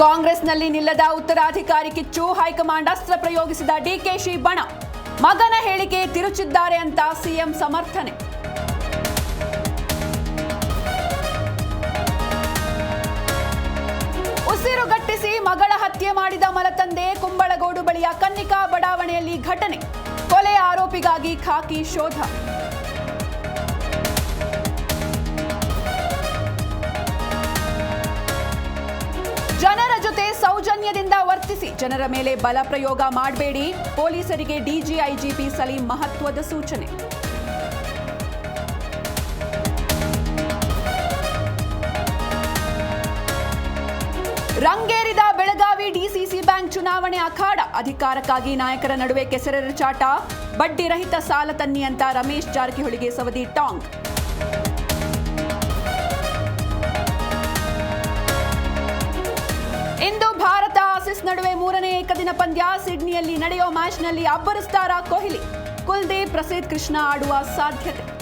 ಕಾಂಗ್ರೆಸ್ನಲ್ಲಿ ನಿಲ್ಲದ ಉತ್ತರಾಧಿಕಾರಿ ಕಿಚ್ಚು ಹೈಕಮಾಂಡ್ ಅಸ್ತ್ರ ಪ್ರಯೋಗಿಸಿದ ಡಿಕೆಶಿ ಬಣ. ಮಗನ ಹೇಳಿಕೆ ತಿರುಚಿದ್ದಾರೆ ಅಂತ ಸಿಎಂ ಸಮರ್ಥನೆ. ಉಸಿರುಗಟ್ಟಿಸಿ ಮಗಳ ಹತ್ಯೆ ಮಾಡಿದ ಮಲತಂದೆ ಕುಂಬಳಗೋಡು ಬಳಿಯ ಕನ್ನಿಕಾ ಬಡಾವಣೆಯಲ್ಲಿ ಘಟನೆ. ಕೊಲೆ ಆರೋಪಿಗಾಗಿ ಖಾಕಿ ಶೋಧ. ಜನರ ಮೇಲೆ ಬಲ ಪ್ರಯೋಗ ಮಾಡಬೇಡಿ. ಪೊಲೀಸರಿಗೆ ಡಿಜಿಐಜಿಪಿ ಸಲೀಂ ಮಹತ್ವದ ಸೂಚನೆ. ರಂಗೇರಿದ ಬೆಳಗಾವಿ ಡಿಸಿಸಿ ಬ್ಯಾಂಕ್ ಚುನಾವಣೆ ಅಖಾಡ. ಅಧಿಕಾರಕ್ಕಾಗಿ ನಾಯಕರ ನಡುವೆ ಕೆಸರೆರಚಾಟ ಬಡ್ಡಿ ರಹಿತ ಸಾಲ ತನ್ನಿ ಅಂತ ರಮೇಶ್ ಜಾರಕಿಹೊಳಿಗೆ ಸವದಿ ಟಾಂಗ್. ಇಂದು ಭಾರತ ಆಸೀಸ್ ನಡುವೆ ಮೂರನೇ ಏಕದಿನ ಪಂದ್ಯ. ಸಿಡ್ನಿಯಲ್ಲಿ ನಡೆಯೋ ಮ್ಯಾಚ್ನಲ್ಲಿ ಅಬ್ಬರಿಸ್ತಾರ ಕೊಹ್ಲಿ. ಕುಲ್ದೀಪ್, ಪ್ರಸಿದ್ಧ ಕೃಷ್ಣ ಆಡುವ ಸಾಧ್ಯತೆ.